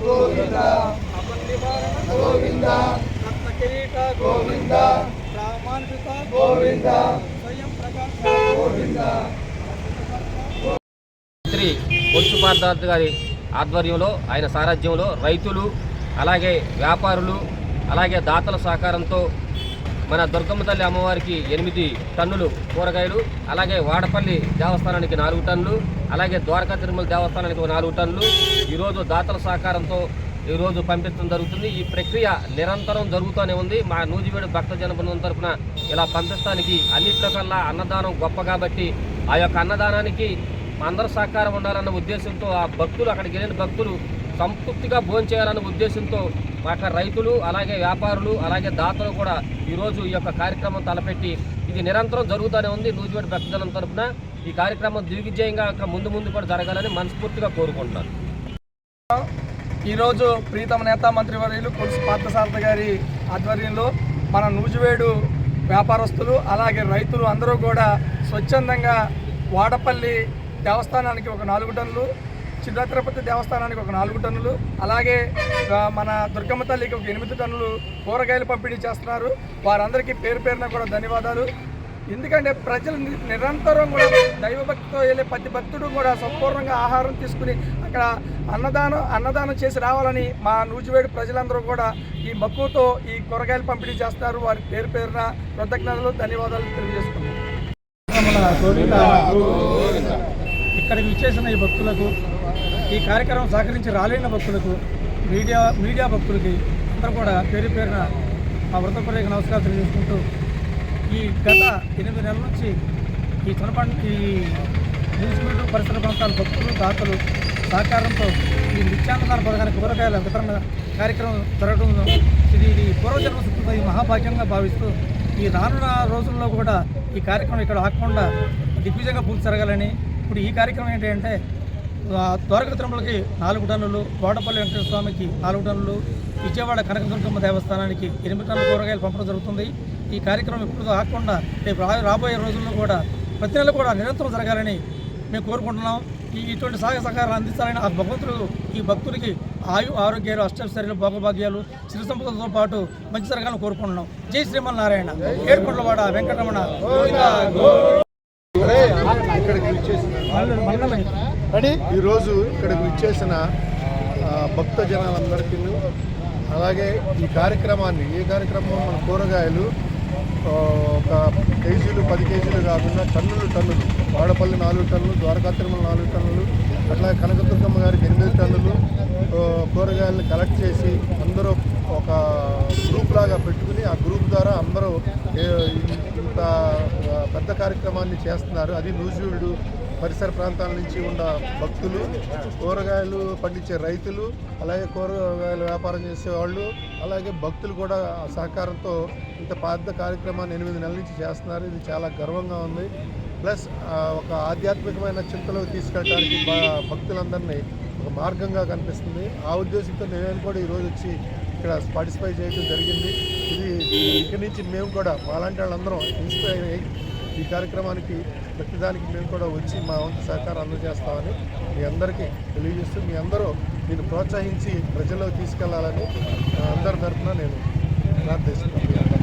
గోవింద గోవింద గోవింద గోవింద గోవింద మంత్రి గారి ఆధ్వర్యంలో ఆయన సారథ్యంలో రైతులు అలాగే వ్యాపారులు అలాగే దాతల సహకారంతో మన దుర్గమ్మ తల్లి అమ్మవారికి ఎనిమిది టన్నులు కూరగాయలు అలాగే వాడపల్లి దేవస్థానానికి నాలుగు టన్నులు అలాగే ద్వారకా తిరుమల దేవస్థానానికి ఒక నాలుగు టన్నులు. ఈరోజు దాతల సహకారంతో ఈరోజు పంపించడం జరుగుతుంది. ఈ ప్రక్రియ నిరంతరం జరుగుతూనే ఉంది. మా నూజివేడు భక్తజన బృందం తరఫున ఇలా పంపించడానికి అన్నింటిలో కల్లా అన్నదానం గొప్ప కాబట్టి ఆ యొక్క అన్నదానానికి అందరూ సహకారం ఉండాలన్న ఉద్దేశంతో ఆ భక్తులు అక్కడికి వెళ్ళిన భక్తులు సంతృప్తిగా భోంచేయాలన్న ఉద్దేశంతో అట్లా రైతులు అలాగే వ్యాపారులు అలాగే దాతలు కూడా ఈరోజు ఈ యొక్క కార్యక్రమం తలపెట్టి ఇది నిరంతరం జరుగుతూనే ఉంది. నూజివేడు భక్తజనం తరపున ఈ కార్యక్రమం దిగ్విజయంగా ముందు ముందు కూడా జరగాలని మనస్ఫూర్తిగా కోరుకుంటున్నాను. ఈరోజు ప్రీతమ నేత మంత్రివర్యులు కొలుసు పార్థసారథ గారి ఆధ్వర్యంలో మన నూజివేడు వ్యాపారస్తులు అలాగే రైతులు అందరూ కూడా స్వచ్ఛందంగా వాడపల్లి దేవస్థానానికి ఒక నాలుగు టన్నులు చిన్న తిరుపతి దేవస్థానానికి ఒక నాలుగు టన్నులు అలాగే మన దుర్గమ్మ తల్లికి ఒక ఎనిమిది టన్నులు కూరగాయలు పంపిణీ చేస్తున్నారు. వారందరికీ పేరు పేరున కూడా ధన్యవాదాలు. ఎందుకంటే ప్రజలు ని- నిరంతరం కూడా దైవభక్తితో వెళ్ళే ప్రతి భక్తుడు కూడా సంపూర్ణంగా ఆహారం తీసుకుని అక్కడ అన్నదానం అన్నదానం చేసి రావాలని మా నూజివేడు ప్రజలందరూ కూడా ఈ మక్కువతో ఈ కూరగాయలు పంపిణీ చేస్తారు. వారి పేరు పేరున కృతజ్ఞతలు ధన్యవాదాలు తెలియజేసుకుంటున్నాం. ఇక్కడికి విచ్చేసిన ఈ భక్తులకు ఈ కార్యక్రమం సహకరించి రాలేని భక్తులకు మీడియా మీడియా భక్తులకి అందరూ కూడా పేరు పేరున ఆ వృతపర్యకు నమస్కారం తెలియజేసుకుంటూ ఈ గత ఎనిమిది నెలల నుంచి ఈ చనపండి ఈ న్యూజివీడు పరిసర ప్రాంతాల భక్తులు దాతలు సహకారంతో ఈ నిత్యాన్నదాన పథకానికి కూరగాయల వితరణ కార్యక్రమం జరగడం ఇది ఇది పూర్వజన్మ సుఖంతో ఈ మహాభాగ్యంగా భావిస్తూ ఈ రానున్న రోజుల్లో కూడా ఈ కార్యక్రమం ఇక్కడ ఆకుండా దిగ్విజయంగా పూర్తి జరగాలని ఇప్పుడు ఈ కార్యక్రమం ఏంటంటే ద్వారక తిరుమలకి నాలుగు టన్నులు కోటపల్లి వెంకటేశ్వర స్వామికి నాలుగు టన్నులు విజయవాడ కనకదుర్గమ్మ దేవస్థానానికి ఎనిమిది టన్నుల కూరగాయలు పంపడం జరుగుతుంది. ఈ కార్యక్రమం ఇప్పుడు ఆగకుండా రేపు రాబోయే రోజుల్లో కూడా ప్రతి నెల కూడా నిరంతరం జరగాలని మేము కోరుకుంటున్నాం. ఈ ఇటువంటి సహాయ సహకారాలు అందించాలని ఆ భగవంతుడు ఈ భక్తులకి ఆయు ఆరోగ్యాలు అష్టైశ్వర్యాలు భోగభాగ్యాలు సిరి సంపదలతో పాటు మంచి జరగాలని కోరుకుంటున్నాం. జై శ్రీమన్నారాయణ. ఏడుకొండలవాడ వెంకటరమణ ఇక్కడికి విచ్చేసిన ఈరోజు ఇక్కడికి విచ్చేసిన భక్త జనాలందరికీ అలాగే ఈ కార్యక్రమాన్ని ఈ కార్యక్రమం? మన కూరగాయలు ఒక కేజీలు పది కేజీలు కాకుండా టన్నులు టన్నులు వాడపల్లి నాలుగు టన్నులు ద్వారకా తిరుమల నాలుగు టన్నులు అట్లా కనకదుర్గమ్మ గారికి ఎనిమిది టన్నులు కూరగాయలను కలెక్ట్ చేసి అందరూ ఒక గ్రూప్ లాగా పెట్టుకుని ఆ గ్రూప్ ద్వారా అందరూ ఇంత పెద్ద కార్యక్రమాన్ని చేస్తున్నారు. అది నూజివీడు పరిసర ప్రాంతాల నుంచి ఉన్న భక్తులు కూరగాయలు పండించే రైతులు అలాగే కూరగాయలు వ్యాపారం చేసేవాళ్ళు అలాగే భక్తులు కూడా సహకారంతో ఇంత పెద్ద కార్యక్రమాన్ని ఎనిమిది నెలల నుంచి చేస్తున్నారు. ఇది చాలా గర్వంగా ఉంది. ప్లస్ ఒక ఆధ్యాత్మికమైన చింతలోకి తీసుకెళ్ళడానికి భక్తులందరినీ ఒక మార్గంగా కనిపిస్తుంది. ఆ ఉద్దేశంతో నేను కూడా ఈరోజు వచ్చి ఇక్కడ పార్టిసిపేట్ చేయడం జరిగింది. ఇది ఇక్కడి నుంచి మేము కూడా మాలాంటి వాళ్ళందరం ఇన్స్పైర్ అయ్యి ఈ కార్యక్రమానికి ప్రతిదానికి మేము కూడా వచ్చి మా వంతు సహకారం అందజేస్తామని మీ అందరికీ తెలియజేస్తూ మీ అందరూ దీన్ని ప్రోత్సహించి ప్రజల్లో తీసుకెళ్ళాలని అందరి తరఫున నేను ప్రార్థిస్తున్నాను.